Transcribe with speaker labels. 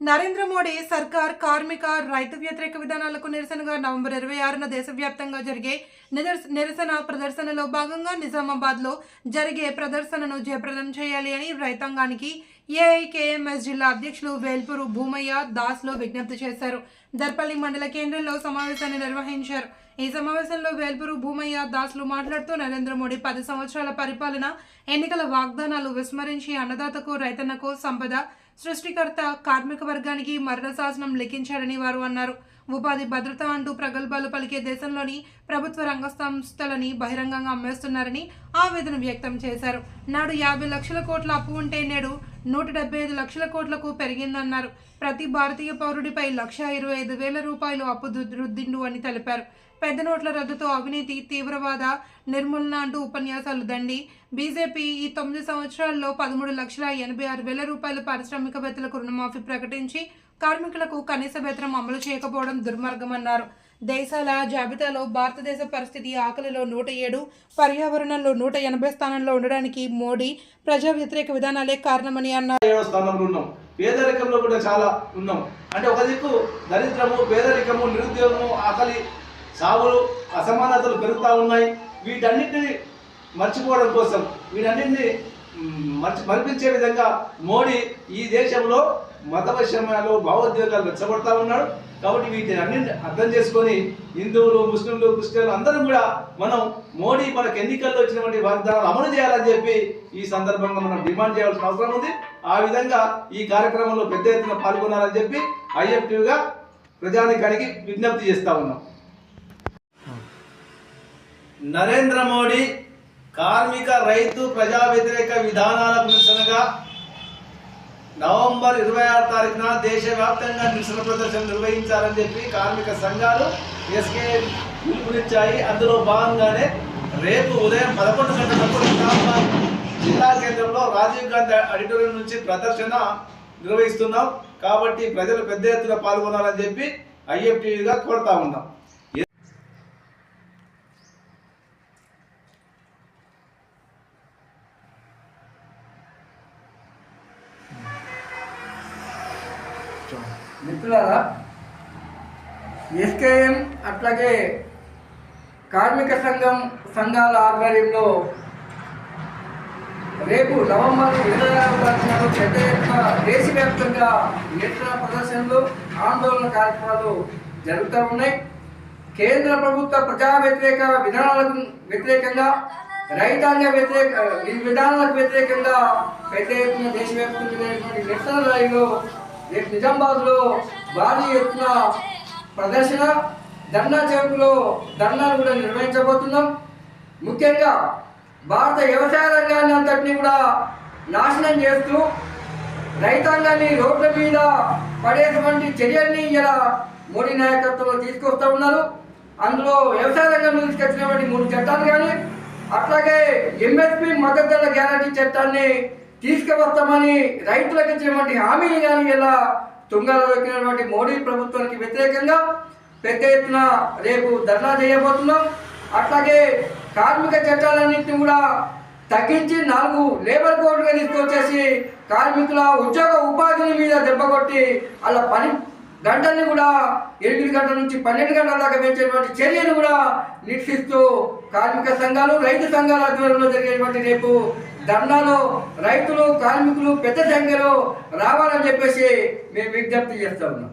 Speaker 1: నరేంద్ర మోడీ సర్కార్ కార్మిక రైతు వ్యతిరేక విధానాలకు నిరసనగా నవంబర్ ఇరవై ఆరున దేశవ్యాప్తంగా జరిగే నిరసన ప్రదర్శనలో భాగంగా నిజామాబాద్లో జరిగే ప్రదర్శనను జయప్రదం చేయాలి అని రైతాంగానికి ఏఐకేఎంఎస్ జిల్లా అధ్యక్షులు వేల్పూరు భూమయ్య దాస్లో విజ్ఞప్తి చేశారు. దర్పల్లి మండల కేంద్రంలో సమావేశాన్ని నిర్వహించారు. ఈ సమావేశంలో వేల్పూరు భూమయ్య దాస్లు మాట్లాడుతూ నరేంద్ర మోడీ పది సంవత్సరాల పరిపాలన ఎన్నికల వాగ్దానాలు విస్మరించి అన్నదాతకు రైతన్నకు సంపద సృష్టికర్త కార్మిక వర్గానికి మరణ శాసనం వారు అన్నారు. ఉపాధి భద్రత అంటూ ప్రగల్భాలు పలికే దేశంలోని ప్రభుత్వ రంగ సంస్థలని బహిరంగంగా అమ్మేస్తున్నారని ఆవేదన వ్యక్తం చేశారు. నాడు యాభై లక్షల కోట్ల అప్పు ఉంటే నేడు నూట డెబ్బై ఐదు లక్షల కోట్లకు పెరిగిందన్నారు. ప్రతి భారతీయ పౌరుడిపై లక్ష ఇరవై ఐదు వేల రూపాయలు అప్పు రుద్దిండు అని తెలిపారు. పెద్ద నోట్ల రద్దుతో అవినీతి తీవ్రవాద నిర్మూలన అంటూ ఉపన్యాసాలు దండి. బీజేపీ ఈ తొమ్మిది సంవత్సరాల్లో పదమూడు లక్షల ఎనభై ఆరు వేల రూపాయల పారిశ్రామికవేత్తలకు రుణమాఫీ ప్రకటించి కార్మికులకు కనీస వేతనం అమలు చేయకపోవడం దుర్మార్గమన్నారు. దేశాల జాబితాలో భారతదేశ పరిస్థితి ఆకలిలో నూట ఏడు పర్యావరణంలో నూట ఎనభై స్థానంలో ఉండడానికి మోడీ ప్రజా వ్యతిరేక విధానాలే కారణమని అన్నారు.
Speaker 2: ఏడవ స్థానంలో ఉన్నాం. పేదరికంలో కూడా చాలా ఉన్నాం. అంటే ఒక దిక్కు దరిద్రము పేదరికము నిరుద్యోగము ఆకలి సాగులు అసమానతలు పెరుగుతూ ఉన్నాయి. వీటన్నిటిని మర్చిపోవడం కోసం వీటన్నిటిని మర్చి మరిపించే విధంగా మోడీ ఈ దేశంలో మత వైషమ్యాలు భావోద్వేగాలు రెచ్చగొడతా ఉన్నాడు. కాబట్టి వీటిని అన్నింటి అర్థం చేసుకొని హిందువులు ముస్లింలు క్రిస్టియన్లు అందరం కూడా మనం మోడీ మనకు ఎన్నికల్లో ఇచ్చినటువంటి వాగ్దానాలు అమలు చేయాలని చెప్పి ఈ సందర్భంగా మనం డిమాండ్ చేయాల్సిన అవసరం ఉంది. ఆ విధంగా ఈ కార్యక్రమంలో పెద్ద ఎత్తున పాల్గొనాలని చెప్పి ఐఎఫ్టీగా ప్రజానికానికి విజ్ఞప్తి చేస్తా ఉన్నాం. నరేంద్ర మోడీ కార్మిక రైతు ప్రజా వ్యతిరేక విధానాలకు నిరసనగా నవంబర్ ఇరవై ఆరు తారీఖున దేశవ్యాప్తంగా నిరసన ప్రదర్శన నిర్వహించాలని చెప్పి కార్మిక సంఘాలు ఎస్కే పిలుపునిచ్చాయి. అందులో భాగంగానే రేపు ఉదయం పదకొండు గంటలకు జిల్లా కేంద్రంలో రాజీవ్ గాంధీ ఆడిటోరియం నుంచి ప్రదర్శన నిర్వహిస్తున్నాం. కాబట్టి ప్రజలు పెద్ద ఎత్తున పాల్గొనాలని చెప్పి ఐఎఫ్టీవీగా కోరుతా ఉన్నాం.
Speaker 3: మిత్రులారా ఎస్కేఎం అట్లాగే కార్మిక సంఘం సంఘాల ఆధ్వర్యంలో రేపు నవంబర్ ఇరవై ఆరు తారీఖున పెద్ద ఎత్తున దేశవ్యాప్తంగా నిరసన ప్రదర్శనలు ఆందోళన కార్యక్రమాలు జరుగుతూ ఉన్నాయి. కేంద్ర ప్రభుత్వ ప్రజా వ్యతిరేక విధానాలకు వ్యతిరేకంగా రైతాంగ వ్యతిరేక ఈ విధానాలకు వ్యతిరేకంగా పెద్ద ఎత్తున దేశవ్యాప్తంగా నిరసన ర్యాలీలో రేపు నిజామాబాద్లో భారీ ఎత్తున ప్రదర్శన ధర్నా చౌక్లో ధర్నాలు కూడా నిర్వహించబోతున్నాం ముఖ్యంగా భారత వ్యవసాయ రంగాన్ని అంతటినీ కూడా నాశనం చేస్తూ రైతాంగాన్ని రోడ్ల మీద పడేటువంటి చర్యల్ని ఇలా మోడీ నాయకత్వంలో తీసుకొస్తూ ఉన్నారు అందులో వ్యవసాయ రంగంలో తీసుకొచ్చినటువంటి మూడు చట్టాలు కానీ అట్లాగే ఎంఎస్పి మద్దతు ధర గ్యారంటీ చట్టాన్ని తీసుకువస్తామని రైతులకు ఇచ్చినటువంటి హామీలు కానీ ఇలా తుంగలో ఎక్కినటువంటి మోడీ ప్రభుత్వానికి వ్యతిరేకంగా పెద్ద ఎత్తున రేపు ధర్నా చేయబోతున్నాం. అట్లాగే కార్మిక చట్టాలన్నింటినీ కూడా తగ్గించి నాలుగు లేబర్ కోడ్లుగా తీసుకొచ్చేసి కార్మికుల ఉద్యోగ ఉపాధిని మీద దెబ్బకొట్టి వాళ్ళ అలా పని గంటల్ని కూడా ఎనిమిది గంటల నుంచి పన్నెండు గంటల దాకా పెంచేటువంటి చర్యను కూడా నిరసిస్తూ కార్మిక సంఘాలు రైతు సంఘాల ఆధ్వర్యంలో జరిగేటువంటి రేపు ధర్నాలో రైతులు కార్మికులు పెద్ద సంఖ్యలో రావాలని చెప్పేసి మేము విజ్ఞప్తి చేస్తా ఉన్నాం.